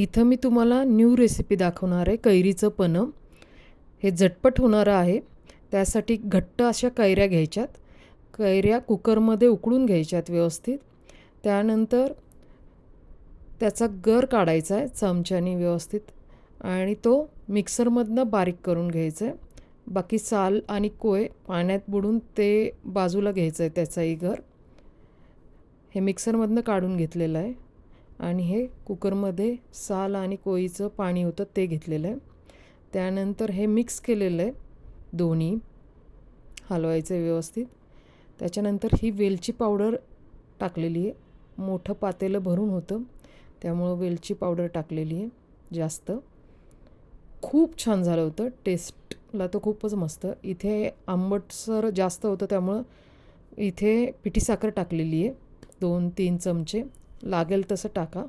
इथं मी तुम्हाला new recipe दाखवणार आहे कैरीचं पनं हे झटपट होणारं आहे. त्यासाठी घट्ट अशा कैऱ्या घ्यायच्यात. कैऱ्या कुकरमध्ये उकळून घ्यायच्यात व्यवस्थित. त्यानंतर त्याचा गर काढायचा आहे चमच्याने व्यवस्थित. आणि तो मिक्सरमधनं बारीक करून घ्यायचा आहे. बाकी साल आणि कोय पाण्यात बुडून ते बाजूला घ्यायचं आहे त्याचाही गर. हे मिक्सरमधनं काढून घेतलेलं आहे. आणि हे कुकरमध्ये साल आणि कोळीचं पाणी होतं ते घेतलेलं आहे. त्यानंतर हे मिक्स केलेलं आहे दोन्ही हलवायचं आहे व्यवस्थित. त्याच्यानंतर ही वेलची पावडर टाकलेली आहे. मोठं पातेलं भरून होतं त्यामुळं वेलची पावडर टाकलेली आहे जास्त. खूप छान झालं होतं टेस्टला तर खूपच मस्त. इथे आंबटसर जास्त होतं त्यामुळं इथे पिठी साखर टाकलेली आहे दोन तीन चमचे. लागेल तसं टाका.